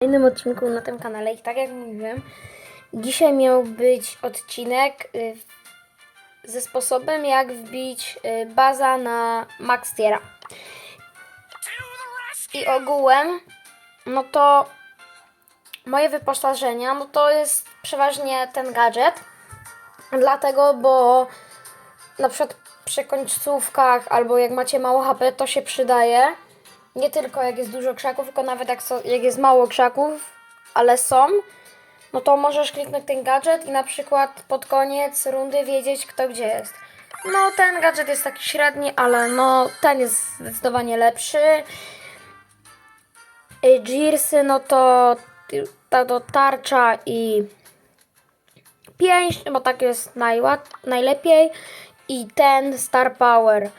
Innym odcinku na tym kanale i tak jak mówiłem, dzisiaj miał być odcinek y, ze sposobem jak wbić y, baza na max tiera. I ogółem, no to moje wyposażenia, no to jest przeważnie ten gadżet. Dlatego, bo na przykład przy końcówkach albo jak macie mało HP, to się przydaje. Nie tylko jak jest dużo krzaków, tylko nawet jak, so, jak jest mało krzaków, ale są, no to możesz kliknąć ten gadżet i na przykład pod koniec rundy wiedzieć kto gdzie jest. No ten gadżet jest taki średni, ale no ten jest zdecydowanie lepszy. Y, Gearsy, no to ta to tarcza i pięść, bo tak jest najłat, najlepiej. I ten Star Power.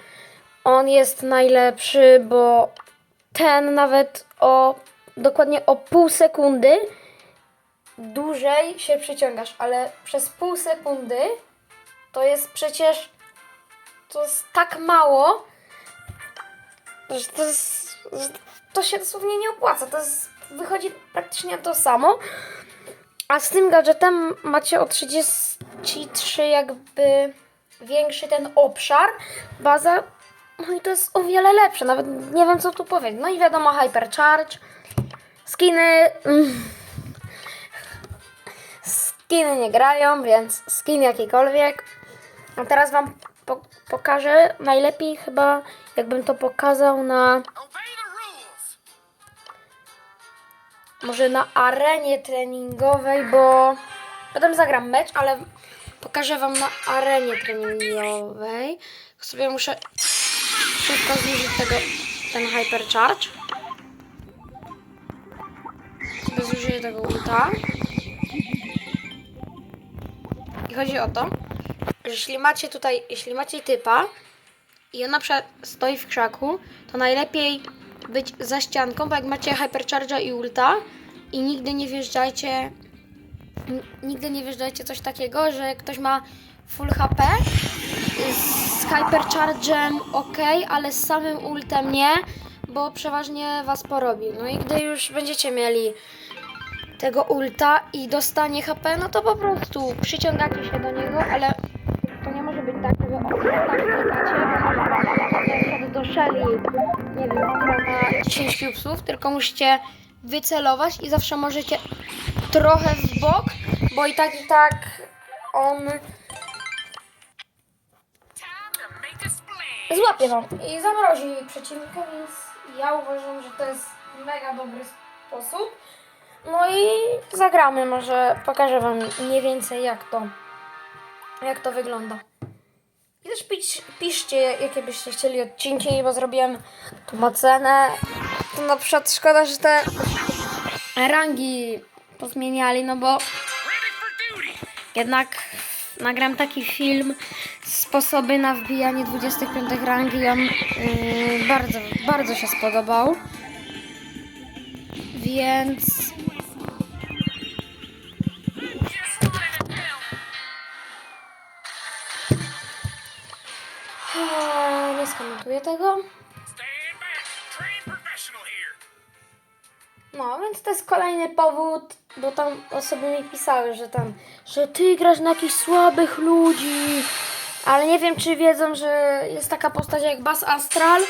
On jest najlepszy, bo ten nawet o dokładnie o pół sekundy dłużej się przyciągasz, ale przez pół sekundy to jest przecież to jest tak mało, że to jest to się dosłownie nie opłaca. To jest, wychodzi praktycznie to samo. A z tym gadżetem macie o 33 jakby większy ten obszar, baza, no i to jest o wiele lepsze, nawet nie wiem co tu powiedzieć. No i wiadomo Hypercharge, skiny, mm, skiny nie grają, więc skin jakikolwiek. A teraz wam po pokażę, najlepiej chyba jakbym to pokazał na może na arenie treningowej, bo potem zagram mecz, ale pokażę wam na arenie treningowej. Sobie muszę szybko zniżyć tego, ten hypercharge. Sobie zużyję tego ulta. I chodzi o to, że jeśli macie tutaj, jeśli macie typa i on na przykład stoi w krzaku, to najlepiej być za ścianką, bo jak macie hypercharge'a i ulta i nigdy nie wjeżdżajcie nigdy nie wjeżdżajcie coś takiego, że ktoś ma full HP z hypercharge'em ok, ale z samym ultem nie, bo przeważnie was porobi. No i gdy już będziecie mieli tego ulta i dostanie HP, no to po prostu przyciągacie się do niego, ale to nie może być tak, że o, tak wtedy do Shelly, nie wiem, na 10 cubesów, tylko musicie wycelować i zawsze możecie trochę w bok, bo i tak i tak on złapie no i zamrozi przeciwnika, więc ja uważam, że to jest mega dobry sposób. No i zagramy, może pokażę wam mniej więcej jak to jak to wygląda. I też pisz, piszcie, jakie byście chcieli odcinki, bo zrobiłem tu ocenę. To na przykład szkoda, że te rangi pozmieniali, no bo jednak nagram taki film sposoby na wbijanie 25 rangi on yy, bardzo, bardzo się spodobał. Więc nie skomentuję tego. No, więc to jest kolejny powód, bo tam osoby mi pisały, że tam, że ty grasz na jakichś słabych ludzi. Ale nie wiem, czy wiedzą, że jest taka postać jak Bas Astral,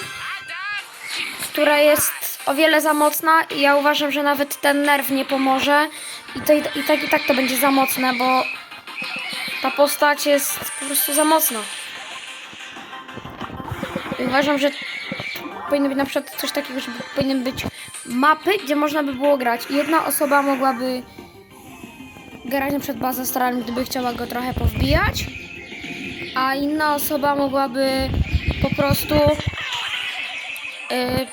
która jest o wiele za mocna i ja uważam, że nawet ten nerw nie pomoże i, to, i, tak i tak to będzie za mocne, bo ta postać jest po prostu za mocna. I uważam, że powinno być na przykład coś takiego, że powinny być mapy, gdzie można by było grać. Jedna osoba mogłaby grać na przykład bazę gdyby chciała go trochę powbijać, a inna osoba mogłaby po prostu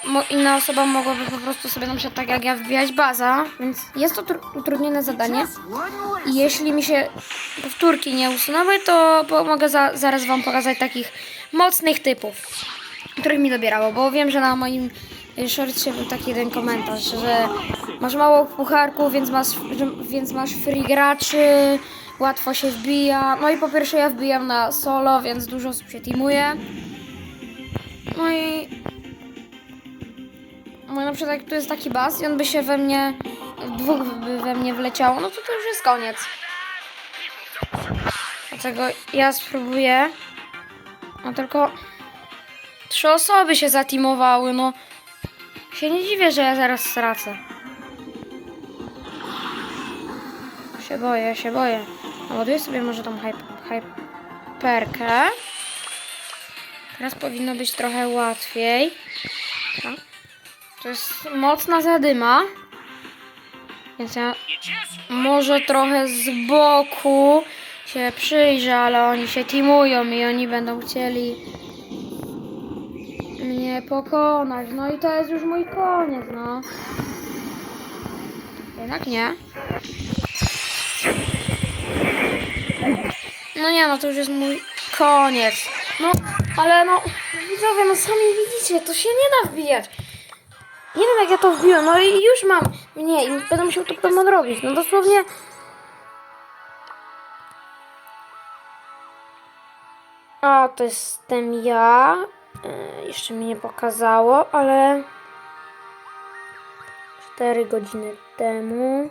mo- inna osoba mogłaby po prostu sobie na przykład tak jak ja wbijać baza, więc jest to tr- utrudnione zadanie. I jeśli mi się powtórki nie usunowy, to mogę za- zaraz wam pokazać takich mocnych typów, których mi dobierało, bo wiem, że na moim y, shortcie był taki jeden komentarz, że masz mało pucharków, więc masz, więc masz free graczy, łatwo się wbija. No i po pierwsze ja wbijam na solo, więc dużo osób się teamuje. No i no na przykład jak tu jest taki bas i on by się we mnie dwóch by we mnie wleciało, no to to już jest koniec. Dlatego ja spróbuję. No tylko trzy osoby się zatimowały, no. Się nie dziwię, że ja zaraz stracę. Się boję, się boję. Naładuję sobie może tą hyp- hyperkę. Teraz powinno być trochę łatwiej. Tak. To jest mocna zadyma. Więc ja może trochę z boku się przyjrzę, ale oni się teamują i oni będą chcieli mnie pokonać. No i to jest już mój koniec, no. Jednak nie. No nie, no to już jest mój koniec. No, ale no, widzowie, no sami widzicie, to się nie da wbijać. Nie wiem jak ja to wbiłem, no i już mam mnie i będę musiał to robić. No dosłownie. A, to jestem ja. E, jeszcze mi nie pokazało, ale 4 godziny temu.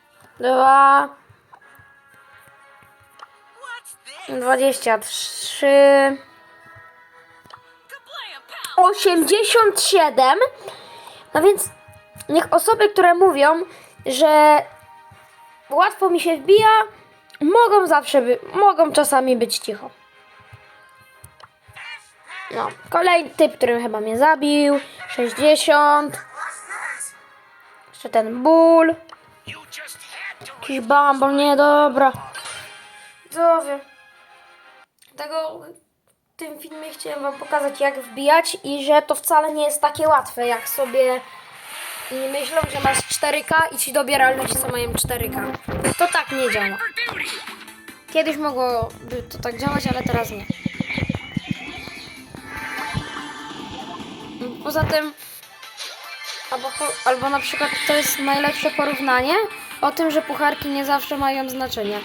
15, 40, 62, 23, 87. No więc niech osoby, które mówią, że łatwo mi się wbija, mogą zawsze by, mogą czasami być cicho. No, kolejny typ, który chyba mnie zabił. 60. Jeszcze ten ból. Jakiś bambol, nie, dobra. Widzowie. Tego w tym filmie chciałem wam pokazać jak wbijać i że to wcale nie jest takie łatwe jak sobie myślą, że masz 4K i ci dobiera ludzi co mają 4K. To tak nie działa. Kiedyś mogłoby to tak działać, ale teraz nie. Poza tym, albo, albo na przykład to jest najlepsze porównanie o tym, że pucharki nie zawsze mają znaczenie.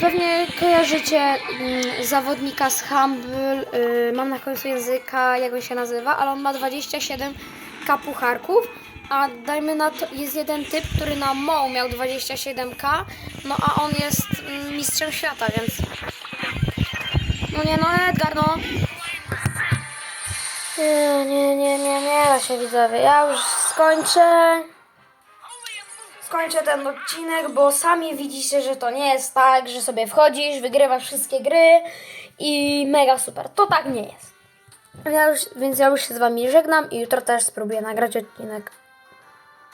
Pewnie kojarzycie mm, zawodnika z Humble, y, mam na końcu języka, jak on się nazywa, ale on ma 27k pucharków, a dajmy na to, jest jeden typ, który na MOł miał 27k, no a on jest mm, mistrzem świata, więc... No nie, no Edgar, no... Nie, nie, nie, nie, nie widzowie, ja już skończę skończę ten odcinek, bo sami widzicie, że to nie jest tak, że sobie wchodzisz, wygrywasz wszystkie gry i mega super. To tak nie jest. Ja już, więc ja już się z wami żegnam i jutro też spróbuję nagrać odcinek